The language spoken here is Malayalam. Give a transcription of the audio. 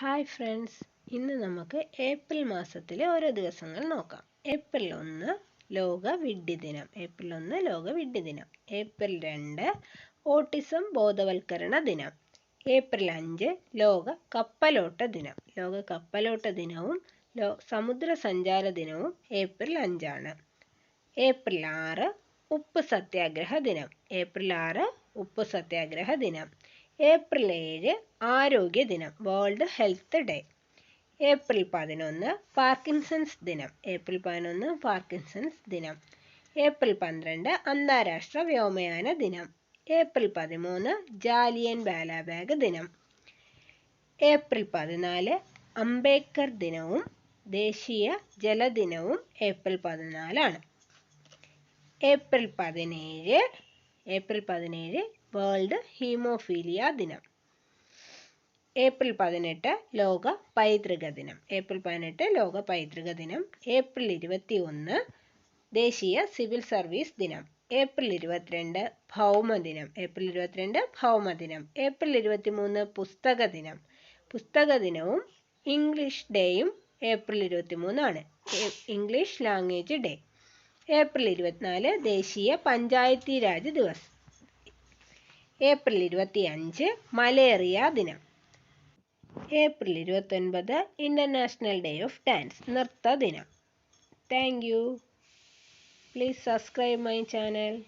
ഹായ് ഫ്രണ്ട്സ് ഇന്ന് നമുക്ക് ഏപ്രിൽ മാസത്തിലെ ഓരോ ദിവസങ്ങൾ നോക്കാം. ഏപ്രിൽ ഒന്ന് ലോക വിഡ്ഢി ദിനം ഏപ്രിൽ ഒന്ന് ലോക വിഡ്ഢി ദിനം ഏപ്രിൽ രണ്ട് ഓട്ടിസം ബോധവൽക്കരണ ദിനം. ഏപ്രിൽ അഞ്ച് ലോക കപ്പലോട്ട ദിനം. ലോക കപ്പലോട്ട ദിനവും ലോ സമുദ്ര സഞ്ചാര ദിനവും ഏപ്രിൽ അഞ്ചാണ്. ഏപ്രിൽ ആറ് ഉപ്പ് സത്യാഗ്രഹ ദിനം. ഏപ്രിൽ ആറ് ഉപ്പ് സത്യാഗ്രഹ ദിനം. ഏപ്രിൽ ഏഴ് ആരോഗ്യ ദിനം വേൾഡ് ഹെൽത്ത് ഡേ. ഏപ്രിൽ പതിനൊന്ന് പാർക്കിൻസൺസ് ദിനം ഏപ്രിൽ പതിനൊന്ന് പാർക്കിൻസൺസ് ദിനം. ഏപ്രിൽ പന്ത്രണ്ട് അന്താരാഷ്ട്ര വ്യോമയാന ദിനം. ഏപ്രിൽ പതിമൂന്ന് ജാലിയൻ ബാലാബാഗ് ദിനം. ഏപ്രിൽ പതിനാല് അംബേദ്കർ ദിനവും ദേശീയ ജലദിനവും ഏപ്രിൽ പതിനാലാണ്. ഏപ്രിൽ പതിനേഴ് ഏപ്രിൽ പതിനേഴ് വേൾഡ് ഹീമോഫീലിയ ദിനം. ഏപ്രിൽ പതിനെട്ട് ലോക പൈതൃക ദിനം. ഏപ്രിൽ പതിനെട്ട് ലോക പൈതൃക ദിനം. ഏപ്രിൽ ഇരുപത്തി ഒന്ന് ദേശീയ സിവിൽ സർവീസ് ദിനം. ഏപ്രിൽ ഇരുപത്തിരണ്ട് ഭൗമദിനം ഏപ്രിൽ ഇരുപത്തിരണ്ട് ഭൗമദിനം ഏപ്രിൽ ഇരുപത്തി മൂന്ന് പുസ്തക ദിനം. പുസ്തക ദിനവും ഇംഗ്ലീഷ് ഡേയും ഏപ്രിൽ ഇരുപത്തി മൂന്നാണ് ഇംഗ്ലീഷ് ലാംഗ്വേജ് ഡേ. ഏപ്രിൽ ഇരുപത്തിനാല് ദേശീയ പഞ്ചായത്തി രാജ് ദിവസ്. ഏപ്രിൽ ഇരുപത്തി അഞ്ച് മലേറിയ ദിനം. ഏപ്രിൽ ഇരുപത്തൊൻപത് ഇന്റർനാഷണൽ ഡേ ഓഫ് ഡാൻസ് നൃത്ത ദിനം. Thank you. Please subscribe my channel.